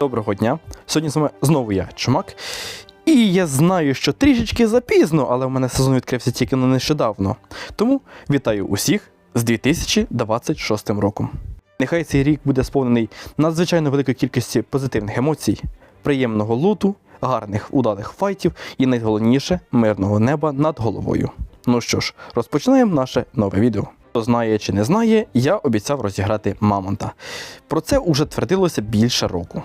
Доброго дня. Сьогодні з вами знову я, Чумак. І я знаю, що трішечки запізно, але в мене сезон відкрився тільки на нещодавно. Тому вітаю усіх з 2026 роком. Нехай цей рік буде сповнений надзвичайно великої кількості позитивних емоцій, приємного луту, гарних удалих файтів і найголовніше мирного неба над головою. Ну що ж, розпочинаємо наше нове відео. Хто знає чи не знає, я обіцяв розіграти Мамонта. Про це уже твердилося більше року.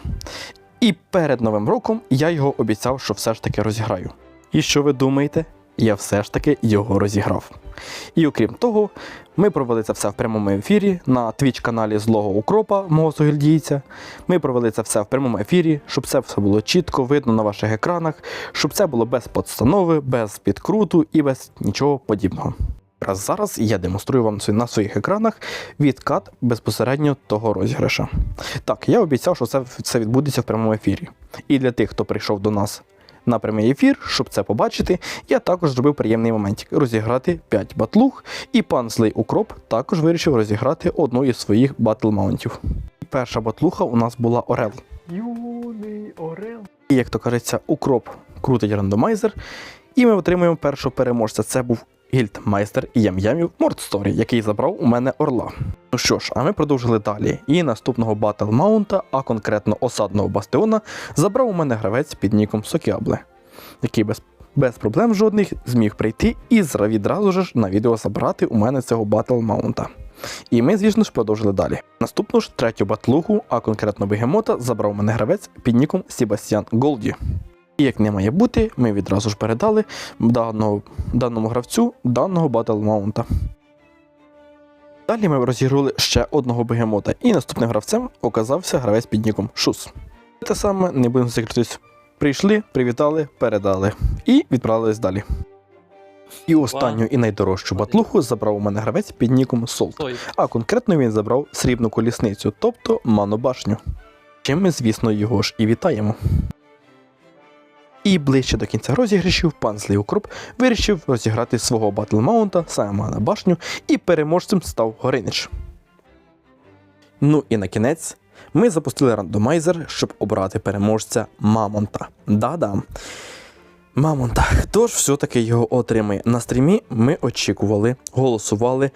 І перед новим роком я його обіцяв, що все ж таки розіграю. І що ви думаєте? Я все ж таки його розіграв. І окрім того, ми провели це все в прямому ефірі на твіч-каналі Злого Укропа, мого сугільдійця. Ми провели це все в прямому ефірі, щоб це все було чітко видно на ваших екранах, щоб це було без подстанови, без підкруту і без нічого подібного. Якраз зараз я демонструю вам на своїх екранах відкат безпосередньо того розіграша. Так, я обіцяв, що це, це відбудеться в прямому ефірі. І для тих, хто прийшов до нас на прямий ефір, щоб це побачити, я також зробив приємний моментик розіграти 5 батлуг, і пан Злий Укроп також вирішив розіграти одну із своїх батл маунтів. Перша батлуха у нас була Орел. Юний Орел. І як то кажеться, укроп крутить рандомайзер. І ми отримуємо першого переможця. Це був гільдмайстер Ям-Ямів Мордсторі, який забрав у мене орла. Ну що ж, а ми продовжили далі. І наступного батл маунта, а конкретно осадного бастиона, забрав у мене гравець під ніком Сокіабле, який без, без проблем жодних зміг прийти і відразу ж на відео забрати у мене цього батл маунта. І ми, звісно ж, продовжили далі. Наступну ж третю батлуху, а конкретно бегемота, забрав у мене гравець під ніком Себастьян Голді. І як не має бути, ми відразу ж передали даного, даному гравцю даного батл маунта. Далі ми розіграли ще одного бегемота, і наступним гравцем оказався гравець під ніком Шус. Те саме, не будемо закритись. Прийшли, привітали, передали і відправились далі. І останню і найдорожчу батлуху забрав у мене гравець під ніком Солт. А конкретно він забрав срібну колісницю, тобто манобашню. Чим ми, звісно, його ж і вітаємо. І ближче до кінця розіграшів пан Злий Укроп вирішив розіграти свого батлмаунта саме на башню, і переможцем став Горинич. Ну і на кінець ми запустили рандомайзер, щоб обрати переможця Мамонта. Да-да. Мамонта, хто ж все-таки його отримає? На стрімі ми очікували, голосували,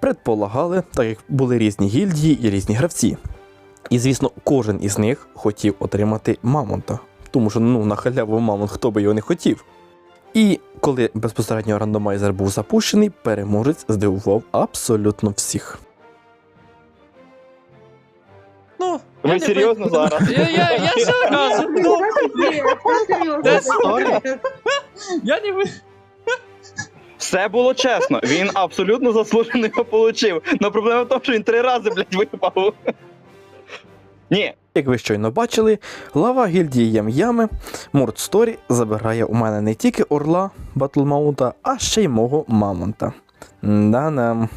предполагали, так як були різні гільдії і різні гравці. І, звісно, кожен із них хотів отримати Мамонта. Тому що ну, на халяву Мамонт хто би його не хотів. І коли безпосередньо рандомайзер був запущений, переможець здивував абсолютно всіх. Ну, Ви серйозно зараз? Я, я, я кажу? Ну, Де я не ви- Все було чесно. Він абсолютно заслужено його отримав. Но проблема в тому, що він три рази, блядь, випав. Ні, Як ви щойно бачили, глава гільдії Ям-Ями Мурдсторі забирає у мене не тільки орла Батлмаунта, а ще й мого Мамонта. Да-да.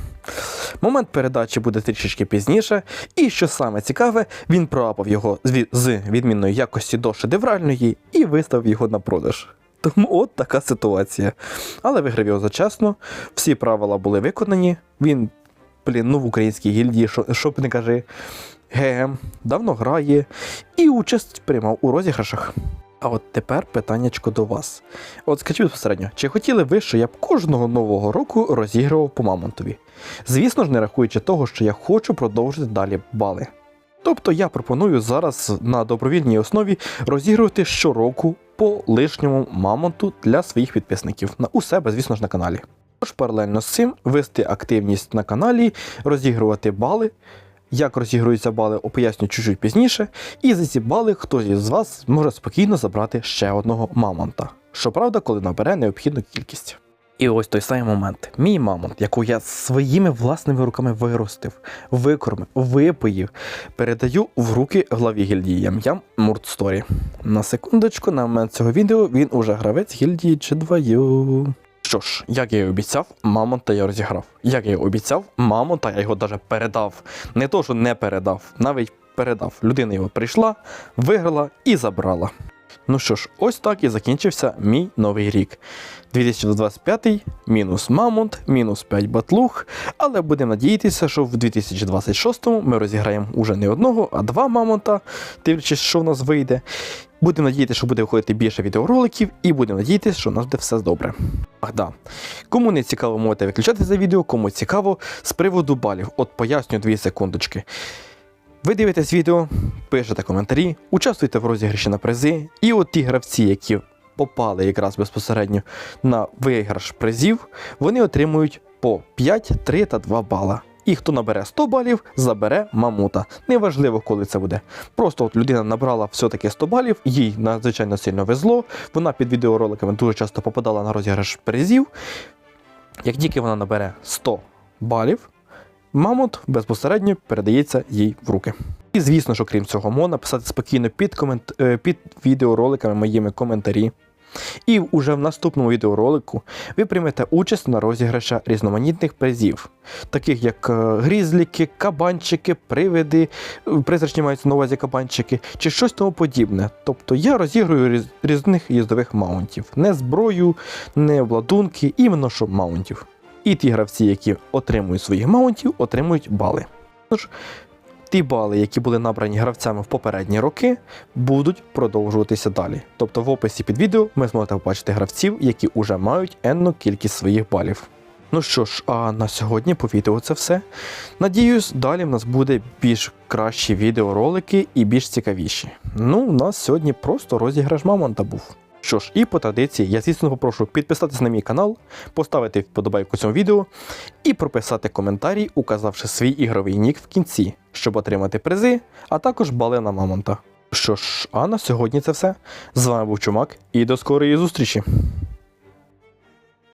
Момент передачі буде трішечки пізніше, і що саме цікаве, він проапав його з відмінної якості до шедевральної і виставив його на продаж. Тому от така ситуація. Але виграв його зачасно, всі правила були виконані. Він, блін, ну в українській гільдії, що, що б не кажи, ГМ, давно грає і участь приймав у розіграшах. А от тепер питаннячко до вас. От скажіть безпосередньо, чи хотіли ви, що я б кожного нового року розігрував по Мамонтові? Звісно ж, не рахуючи того, що я хочу продовжити далі бали. Тобто я пропоную зараз на добровільній основі розігрувати щороку по лишньому мамонту для своїх підписників на у себе, звісно ж, на каналі. Тож паралельно з цим вести активність на каналі, розігрувати бали. Як розігруються бали, поясню чуть-чуть пізніше. І за ці бали хтось із вас зможе спокійно забрати ще одного мамонта. Щоправда, коли набере необхідну кількість. І ось той самий момент. Мій мамонт, яку я своїми власними руками виростив, викормив, випоїв, передаю в руки главі гільдії Ям-Ям Мурдсторі. На секундочку, на момент цього відео він уже гравець гільдії G2U. Що ж, як я і обіцяв, мамонта я розіграв. Як я і обіцяв, мамонта я його даже передав. Не то, що не передав, навіть передав. Людина його прийшла, виграла і забрала. Ну що ж, ось так і закінчився мій новий рік. 2025 мінус Мамонт, мінус 5 батлуг, але будемо надіятися, що в 2026 ми розіграємо уже не одного, а два мамонта, дивлячись, що в нас вийде. Будемо надіятися, що буде виходити більше відеороликів, і будемо надіятися, що у нас буде все добре. Ах да. Кому не цікаво, можете виключати це відео, кому цікаво, з приводу балів. От поясню 2 секундочки. Ви дивитесь відео, пишете коментарі, участвуйте в розіграші на призи, і от ті гравці, які попали якраз безпосередньо на виграш призів, вони отримують по 5, 3 та 2 бала. І хто набере 100 балів, забере мамута. Неважливо, коли це буде. Просто от людина набрала все-таки 100 балів, їй надзвичайно сильно везло. Вона під відеороликами дуже часто попадала на розіграш призів. Як тільки вона набере 100 балів, мамонт безпосередньо передається їй в руки. І звісно, що крім цього, можна написати спокійно під, комент... е, під відеороликами моїми коментарі. І уже в наступному відеоролику ви приймете участь на розіграшах різноманітних призів, таких як е, грізліки, кабанчики, привиди, е, призрачні маються на увазі кабанчики, чи щось тому подібне. Тобто я розіграю різ... різних їздових маунтів. Не зброю, не обладунки, іменно що маунтів. І ті гравці, які отримують своїх маунтів, отримують бали. Тож, ті бали, які були набрані гравцями в попередні роки, будуть продовжуватися далі. Тобто в описі під відео ми зможете побачити гравців, які вже мають енну кількість своїх балів. Ну що ж, а на сьогодні по відео це все. Надіюсь, далі в нас буде більш кращі відеоролики і більш цікавіші. Ну, у нас сьогодні просто розіграш мамонта був. Що ж, і по традиції, я звісно попрошу підписатися на мій канал, поставити вподобайку цьому відео і прописати коментарій, указавши свій ігровий нік в кінці, щоб отримати призи, а також бали на мамонта. Що ж, а на сьогодні це все. З вами був Чумак і до скорої зустрічі!